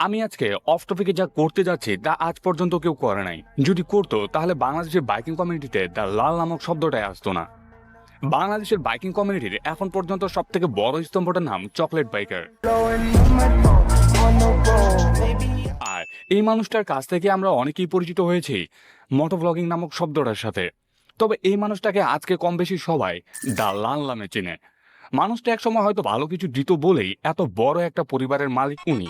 আমি আজকে অফ টপিকে যা করতে যাচ্ছি, তা আজ পর্যন্ত কেউ করে নাই। যদি করতো, তাহলে বাংলাদেশের বাইকিং কমিউনিটিতে দ্য লাল নামক শব্দটাই আসতো না। বাংলাদেশের বাইকিং কমিউনিটির এখন পর্যন্ত সব থেকে বড় স্তম্ভটার নাম চকলেট বাইকার আর এই মানুষটার কাছ থেকে আমরা অনেকেই পরিচিত হয়েছি মোটো ব্লগিং নামক শব্দটার সাথে। তবে এই মানুষটাকে আজকে কম বেশি সবাই দা লাল নামে চেনে। মানুষটা একসময় হয়তো ভালো কিছু দিত বলেই এত বড় একটা পরিবারের মালিক উনি।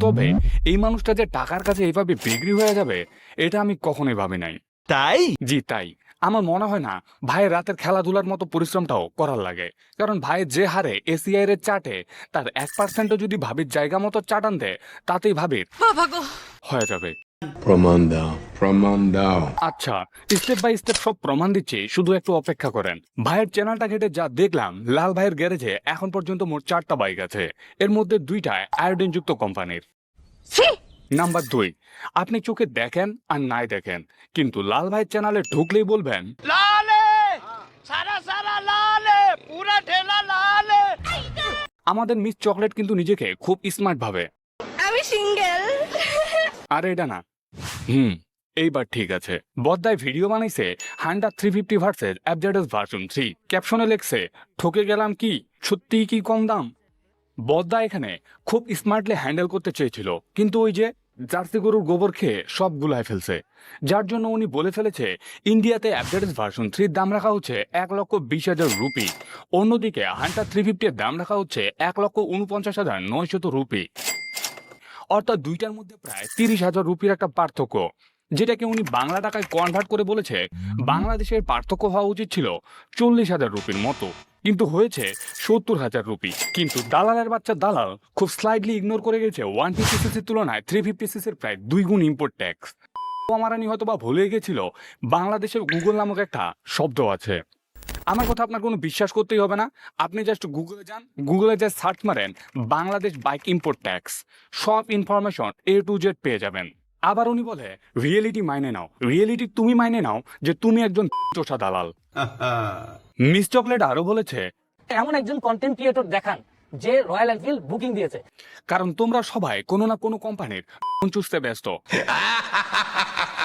তবে এই মানুষটা যে টাকার কাছে এইভাবে বিক্রি হয়ে যাবে এটা আমি কখনোই ভাবি নাই। তাই? জি তাই। আমার মনে হয় না ভাইয়ের রাতের খেলাধুলার মতো পরিশ্রমটাও করার লাগে। কারণ ভাইয়ের যে হারে এসিআই এর চাটে তার এক পার্সেন্টও যদি ভাবির জায়গা মতো চাটান দেয় তাতেই ভাবির হয়ে যাবে। প্রমাণ দাও প্রমাণ দাও আচ্ছা স্টেপ বাই স্টেপ সব প্রমাণ দিচ্ছি শুধু একটু অপেক্ষা করেন। ভাইয়ের চ্যানেলটা ঘেটে যা দেখলাম লাল ভাইয়ের গ্যারেজে এখন পর্যন্ত মোট চারটা বাইক আছে। এর মধ্যে দুইটা আয়োডিনযুক্ত কোম্পানির। নাম্বার দুই আপনি চোখে দেখেন আর নাই দেখেন কিন্তু লাল ভাইয়ের চ্যানেলে ঢুকলেই বলবেন আমাদের মিস চকলেট কিন্তু নিজেকে খুব স্মার্ট ভাবে। আরে এটা না হুম। এইবার ঠিক আছে। বদ্দায় ভিডিও বানাইছে হান্ডা থ্রি ফিফটি ভার্সেস অ্যাবজেডাস ভার্সন থ্রি ক্যাপশনে লেখছে, ঠকে গেলাম কি? সত্যিই কি কম দাম? বদ্দা এখানে খুব স্মার্টলি হ্যান্ডেল করতে চেয়েছিল, কিন্তু ওই যে জার্সি গরুর গোবর খেয়ে সব গুলায় ফেলছে। যার জন্য উনি বলে ফেলেছে, ইন্ডিয়াতে অ্যাপডেটস ভার্সন থ্রির দাম রাখা হচ্ছে এক লক্ষ বিশ হাজার রুপি। অন্যদিকে হান্টার থ্রি ফিফটির দাম রাখা হচ্ছে এক লক্ষ উনপঞ্চাশ হাজার নয়শত রুপি। অর্থাৎ দুইটার মধ্যে প্রায় তিরিশ হাজার রুপির একটা পার্থক্য, যেটাকে উনি বাংলা টাকায় কনভার্ট করে বলেছে, বাংলাদেশের পার্থক্য হওয়া উচিত ছিল চল্লিশ হাজার রুপির মতো, কিন্তু হয়েছে সত্তর হাজার রুপি। কিন্তু দালালের বাচ্চা দালাল খুব স্লাইডলি ইগনোর করে গেছে ওয়ান ফিফটি সিসির তুলনায়, থ্রি ফিফটি সিসির প্রায় দুই গুণ ইম্পোর্ট ট্যাক্স আমারানি হয়তো বা ভুলে গেছিল, বাংলাদেশের গুগল নামক একটা শব্দ আছে। আমার কথা আপনার কোনো বিশ্বাস করতেই হবে না। আপনি জাস্ট গুগলে যান গুগলে যা সার্চ মারেন বাংলাদেশ বাইক ইম্পোর্ট ট্যাক্স সব ইনফরমেশন এ টু জেড পেয়ে যাবেন। আবার উনি বলে রিয়েলিটি মাইনে নাও। রিয়েলিটি তুমি মাইনে নাও যে তুমি একজন চোষা দালাল। মিস চকলেট আরও বলেছে এমন একজন কন্টেন্ট ক্রিয়েটর দেখান যে রয়্যাল এনফিল্ড বুকিং দিয়েছে। কারণ তোমরা সবাই কোনো না কোনো কোম্পানির চুষতে ব্যস্ত।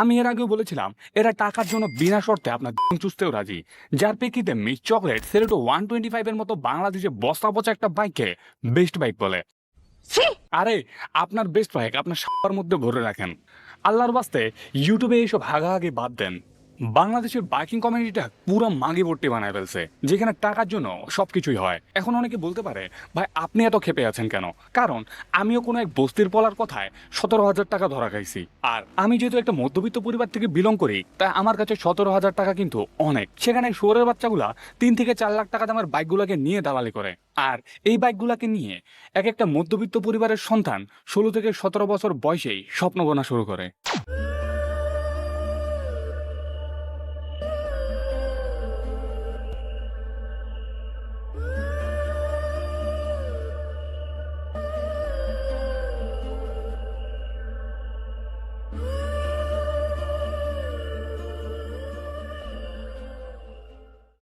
আমি এর আগেও বলেছিলাম এরা টাকার জন্য বিনা শর্তে আপনার চুষতেও রাজি। যার প্রেক্ষিতে মিস চকলেট সেরেটো ওয়ান টোয়েন্টি ফাইভের মতো বাংলাদেশে বস্তা পচা একটা বাইককে বেস্ট বাইক বলে। আরে আপনার বেস্ট বাইক আপনার সবার মধ্যে ভরে রাখেন। আল্লাহর বাস্তে ইউটিউবে এইসব হাগাহাগি বাদ দেন। বাংলাদেশের বাইকিং কমিউনিটিটা পুরো মাগে ভর্তি বানায় ফেলছে, যেখানে টাকার জন্য সবকিছুই হয়। এখন অনেকে বলতে পারে, ভাই, আপনি এত খেপে আছেন কেন? কারণ আমিও কোনো এক বস্তির পলার কথায় সতেরো হাজার টাকা ধরা খাইছি। আর আমি যেহেতু একটা মধ্যবিত্ত পরিবার থেকে বিলং করি, তাই আমার কাছে সতেরো হাজার টাকা কিন্তু অনেক। সেখানে শোরের বাচ্চাগুলা তিন থেকে চার লাখ টাকা দামের বাইকগুলোকে নিয়ে দালালি করে। আর এই বাইকগুলোকে নিয়ে এক একটা মধ্যবিত্ত পরিবারের সন্তান ষোলো থেকে সতেরো বছর বয়সেই স্বপ্ন বোনা শুরু করে।